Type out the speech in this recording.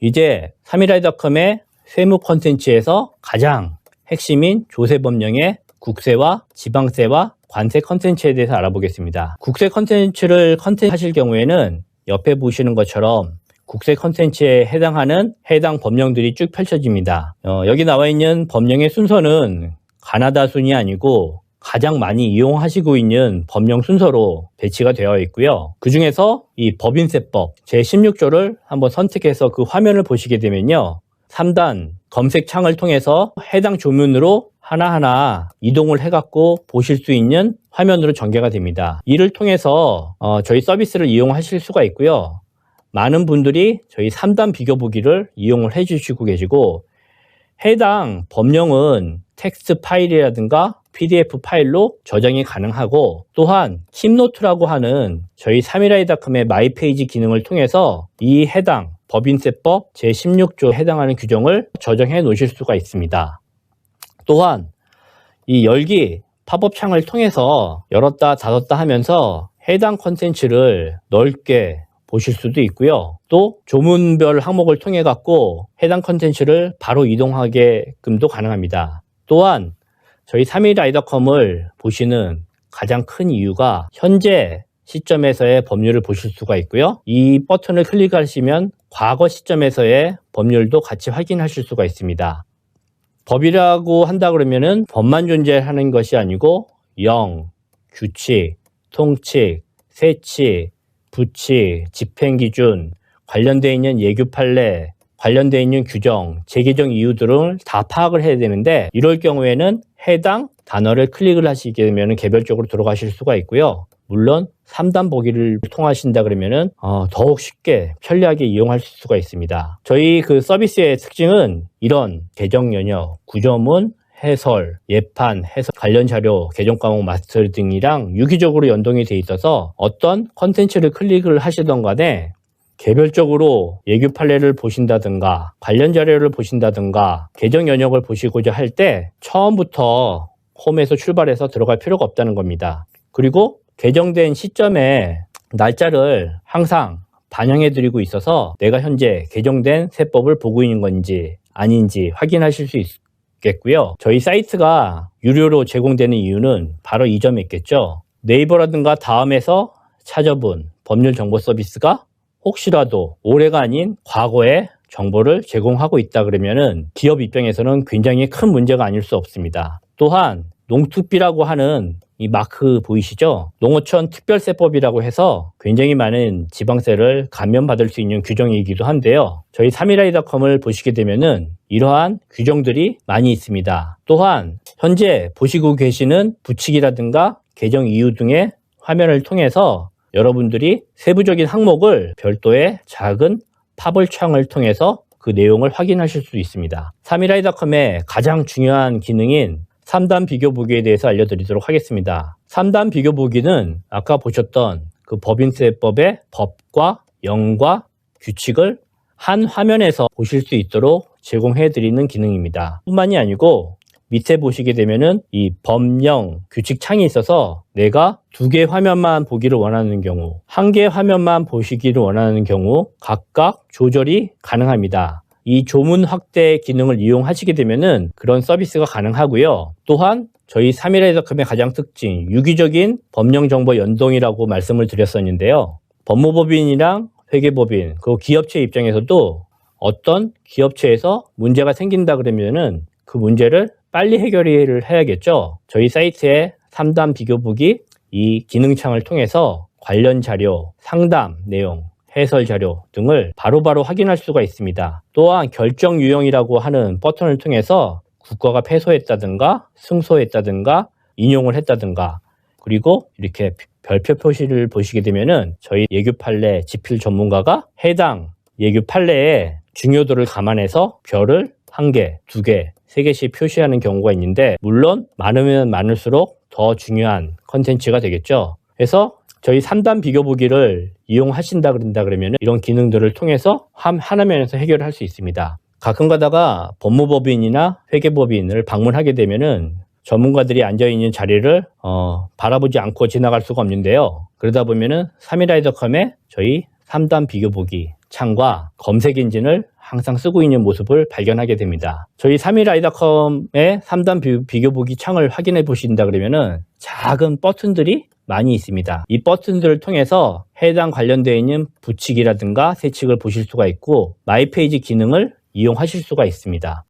이제 3일라이닷컴의 세무 컨텐츠에서 가장 핵심인 조세 법령의 국세와 지방세와 관세 컨텐츠에 대해서 알아보겠습니다. 국세 컨텐츠를 컨텐츠 하실 경우에는 옆에 보시는 것처럼 국세 컨텐츠에 해당하는 해당 법령들이 쭉 펼쳐집니다. 어, 여기 나와 있는 법령의 순서는 가나다 순이 아니고 가장 많이 이용하시고 있는 법령 순서로 배치가 되어 있고요. 그 중에서 이 법인세법 제16조를 한번 선택해서 그 화면을 보시게 되면요. 3단 검색창을 통해서 해당 조문으로 하나하나 이동을 해갖고 보실 수 있는 화면으로 전개가 됩니다. 이를 통해서 어, 저희 서비스를 이용하실 수가 있고요. 많은 분들이 저희 3단 비교 보기를 이용을 해주시고 계시고 해당 법령은 텍스트 파일이라든가 PDF 파일로 저장이 가능하고 또한 킴노트라고 하는 저희 3일아이닷컴의 마이페이지 기능을 통해서 이 해당 법인세법 제16조 해당하는 규정을 저장해 놓으실 수가 있습니다. 또한 이 열기 팝업 창을 통해서 열었다 닫았다 하면서 해당 컨텐츠를 넓게 보실 수도 있고요. 또 조문별 항목을 통해 갖고 해당 컨텐츠를 바로 이동하게끔도 가능합니다. 또한 저희 3일 라이더컴을 보시는 가장 큰 이유가 현재 시점에서의 법률을 보실 수가 있고요. 이 버튼을 클릭하시면 과거 시점에서의 법률도 같이 확인하실 수가 있습니다. 법이라고 한다 그러면은 법만 존재하는 것이 아니고 영, 규칙, 통칙, 세칙, 부칙, 집행 기준, 관련되어 있는 예규 판례, 관련되어 있는 규정, 재개정 이유 등을 다 파악을 해야 되는데 이럴 경우에는 해당 단어를 클릭을 하시게 되면 개별적으로 들어가실 수가 있고요. 물론 3단 보기를 통하신다 그러면은 어, 더욱 쉽게 편리하게 이용할 수가 있습니다. 저희 그 서비스의 특징은 이런 개정 연역, 구조문, 해설, 예판, 해설 관련 자료, 개정 과목 마스터 등이랑 유기적으로 연동이 돼 있어서 어떤 컨텐츠를 클릭을 하시던 간에 개별적으로 예규 판례를 보신다든가 관련 자료를 보신다든가 개정 연역을 보시고자 할 때 처음부터 홈에서 출발해서 들어갈 필요가 없다는 겁니다. 그리고 개정된 시점에 날짜를 항상 반영해 드리고 있어서 내가 현재 개정된 세법을 보고 있는 건지 아닌지 확인하실 수 있겠고요. 저희 사이트가 유료로 제공되는 이유는 바로 이 점에 있겠죠. 네이버라든가 다음에서 찾아본 법률 정보 서비스가 혹시라도 올해가 아닌 과거에 정보를 제공하고 있다 그러면은 기업 입장에서는 굉장히 큰 문제가 아닐 수 없습니다. 또한 농특비라고 하는 이 마크 보이시죠? 농어촌 특별세법이라고 해서 굉장히 많은 지방세를 감면받을 수 있는 규정이기도 한데요. 저희 3일아이닷컴을 보시게 되면은 이러한 규정들이 많이 있습니다. 또한 현재 보시고 계시는 부칙이라든가 개정 이유 등의 화면을 통해서 여러분들이 세부적인 항목을 별도의 작은 팝을 창을 통해서 그 내용을 확인하실 수 있습니다. 3일아이닷컴의 가장 중요한 기능인 3단 비교 보기에 대해서 알려드리도록 하겠습니다. 3단 비교 보기는 아까 보셨던 그 법인세법의 법과 영과 규칙을 한 화면에서 보실 수 있도록 제공해 드리는 기능입니다. 뿐만이 아니고 밑에 보시게 되면은 이 법령 규칙 창이 있어서 내가 두 개 화면만 보기를 원하는 경우, 한 개 화면만 보시기를 원하는 경우 각각 조절이 가능합니다. 이 조문 확대 기능을 이용하시게 되면은 그런 서비스가 가능하고요. 또한 저희 3일 해석함의 가장 특징, 유기적인 법령 정보 연동이라고 말씀을 드렸었는데요. 법무법인이랑 회계법인, 그 기업체 입장에서도 어떤 기업체에서 문제가 생긴다 그러면은 그 문제를 빨리 해결을 해야겠죠. 저희 사이트에 3단 비교보기 이 기능창을 통해서 관련 자료, 상담 내용, 해설 자료 등을 바로바로 바로 확인할 수가 있습니다. 또한 결정 유형이라고 하는 버튼을 통해서 국가가 패소했다든가 승소했다든가 인용을 했다든가 그리고 이렇게 별표 표시를 보시게 되면은 저희 예규 판례 지필 전문가가 해당 예규 판례의 중요도를 감안해서 별을 한 개, 두 개, 세 개씩 표시하는 경우가 있는데 물론 많으면 많을수록 더 중요한 컨텐츠가 되겠죠. 그래서 저희 3단 비교 보기를 이용하신다 그런다 그러면 이런 기능들을 통해서 한 화면에서 해결을 할수 있습니다. 가끔 가다가 법무법인이나 회계법인을 방문하게 되면은 전문가들이 앉아있는 자리를 어, 바라보지 않고 지나갈 수가 없는데요. 그러다 보면은 3일라이더컴에 저희 3단 비교 보기 창과 검색 엔진을 항상 쓰고 있는 모습을 발견하게 됩니다. 저희 3일라이더컴의 3단 비교 보기 창을 확인해 보신다 그러면은 작은 버튼들이 많이 있습니다. 이 버튼들을 통해서 해당 관련되어 있는 부칙이라든가 세칙을 보실 수가 있고 마이 페이지 기능을 이용하실 수가 있습니다.